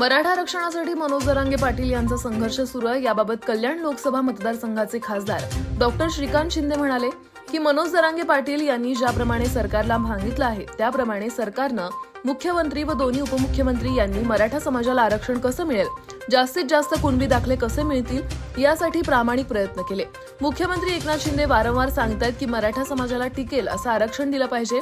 मराठा आरक्षणासाठी मनोज जरांगे पाटील यांचा संघर्ष सुरू आहे. याबाबत कल्याण लोकसभा मतदारसंघाचे खासदार डॉक्टर श्रीकांत शिंदे म्हणाले की मनोज जरांगे पाटील यांनी ज्याप्रमाणे सरकारला सांगितलं आहे त्याप्रमाणे सरकारनं मुख्यमंत्री व दोन्ही उपमुख्यमंत्री यांनी मराठा समाजाला आरक्षण कसं मिळेल जास्तीत जास्त कुणबी दाखले कसे मिळतील यासाठी प्रामाणिक प्रयत्न केले. मुख्यमंत्री एकनाथ शिंदे वारंवार सांगतायत की मराठा समाजाला टिकेल असं आरक्षण दिलं पाहिजे.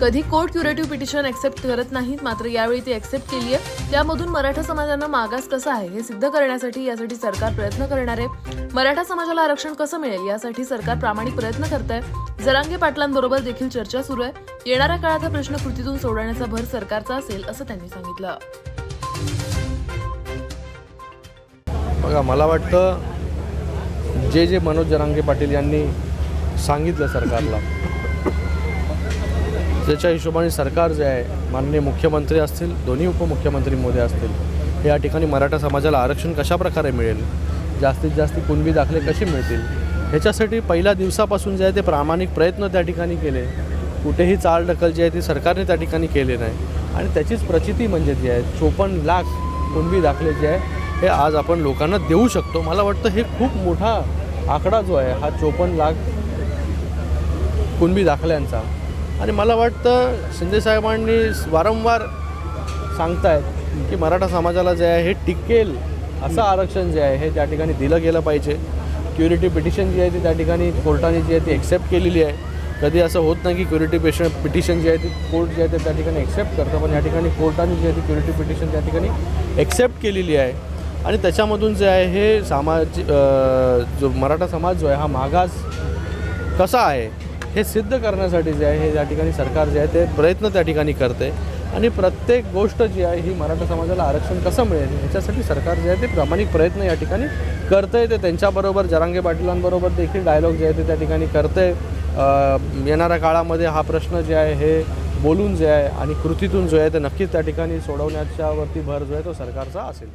कधी कोर्ट क्युरेटिव्ह पिटिशन एक्सेप्ट करत नाहीत मात्र यावेळी ती एक्सेप्ट केली आहे त्यामधून मराठा समाजानं मागास कसं आहे हे सिद्ध करण्यासाठी यासाठी सरकार प्रयत्न करणार आहे. मराठा समाजाला आरक्षण कसं मिळेल यासाठी सरकार प्रामाणिक प्रयत्न करत आहे जरांगे पाटलांबरोबर देखील चर्चा सुरू आहे. येणाऱ्या काळात हा प्रश्न कृतीतून सोडवण्याचा भर सरकारचा असेल असं त्यांनी सांगितलं. बघा मला वाटतं जे जे मनोज जरांगे पाटील यांनी सांगितलं सरकारला त्याच्या हिशोबाने सरकार जे आहे माननीय मुख्यमंत्री असतील दोन्ही उपमुख्यमंत्री मोदी असतील या ठिकाणी मराठा समाजाला आरक्षण कशा प्रकारे मिळेल जास्तीत जास्त कुणबी दाखले कसे मिळतील ह्याच्यासाठी पहिल्या दिवसापासून जे आहे ते प्रामाणिक प्रयत्न त्या ठिकाणी केले. कुठेही चाल ढकल जी आहे ती सरकारने त्या ठिकाणी केले नाही. आणि त्याचीच प्रचिती म्हणजे जी आहे चोपन्न लाख कुणबी दाखले जे आहे हे आज आपण लोकांना देऊ शकतो. मला वाटतं हे खूप मोठा आकडा जो आहे हा चोपन्न लाख कुणबी दाखल्यांचा. आणि मला वाटतं शिंदेसाहेबांनी वारंवार सांगतायत की मराठा समाजाला जे आहे हे टिकेल असं आरक्षण जे आहे हे त्या ठिकाणी दिलं गेलं पाहिजे. क्युरिटी पिटिशन जी आहे ती त्या ठिकाणी कोर्टाने जी आहे ती एक्सेप्ट केलेली आहे. कधी असं होत नाही की क्युरिटी पेशन पिटिशन जी आहे ती कोर्ट जे आहे ते त्या ठिकाणी एक्सेप्ट करतं पण या ठिकाणी कोर्टाने जी आहे ती क्युरिटी पिटिशन त्या ठिकाणी एक्सेप्ट केलेली आहे. आणि त्याच्यामधून जे आहे हे सामाज जो मराठा समाज जो आहे हा मागास कसा आहे हे सिद्ध करण्यासाठी जे आहे हे या ठिकाणी सरकार जे आहे ते प्रयत्न त्या ठिकाणी करते. आणि प्रत्येक गोष्ट जी आहे ही मराठा समाजाला आरक्षण कसं मिळेल ह्याच्यासाठी सरकार जे आहे ते प्रामाणिक प्रयत्न या ठिकाणी करतंय. ते त्यांच्याबरोबर जरांगे पाटीलांबरोबर देखील डायलॉग जे आहे ते त्या ठिकाणी करते येणाऱ्या काळामध्ये हा प्रश्न जे आहे हे बोलून जे आहे आणि कृतीतून जो आहे ते नक्कीच त्या ठिकाणी सोडवण्याच्यावरती भर जो आहे तो सरकारचा असेल.